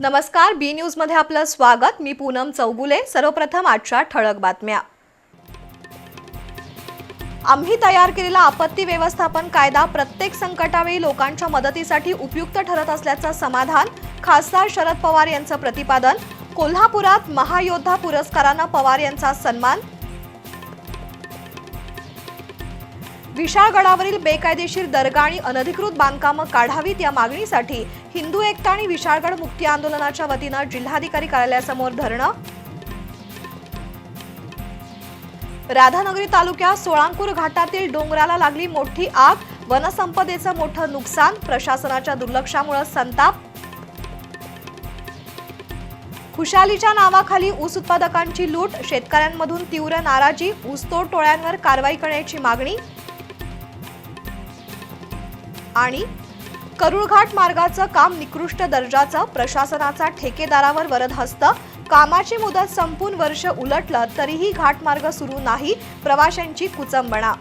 नमस्कार बी न्यूजमध्ये आपलं स्वागत. मी पूनम चौगुले. सर्वप्रथम आजच्या ठळक बातम्या. आम्ही तयार केलेला आपत्ती व्यवस्थापन कायदा प्रत्येक संकटावेळी लोकांच्या मदतीसाठी उपयुक्त ठरत असल्याचं समाधान खासदार शरद पवार यांचं प्रतिपादन. कोल्हापुरात महायोद्धा पुरस्कारानं पवार यांचा सन्मान विशाळगडावरील बेकायदेशीर दर्गा आणि अनधिकृत बांधकामं काढावीत या मागणीसाठी हिंदू एकता आणि विशाळगड मुक्ती आंदोलनाच्या वतीनं जिल्हाधिकारी कार्यालयासमोर धरणं. राधानगरी तालुक्यात सोळांपूर घाटातील डोंगराला लागली मोठी आग. वनसंपदेचं मोठं नुकसान प्रशासनाच्या दुर्लक्षामुळे संताप. खुशालीच्या नावाखाली ऊस उत्पादकांची लूट शेतकऱ्यांमधून तीव्र नाराजी ऊसतोड टोळ्यांवर कारवाई करण्याची मागणी. आणि करुळघाट मार्गाचं काम निकृष्ट दर्जाचं प्रशासनाचा ठेकेदारावर वरद हस्त कामाची मुदत संपून वर्ष उलटलं तरीही घाटमार्ग सुरू नाही प्रवाशांची कुचंबणा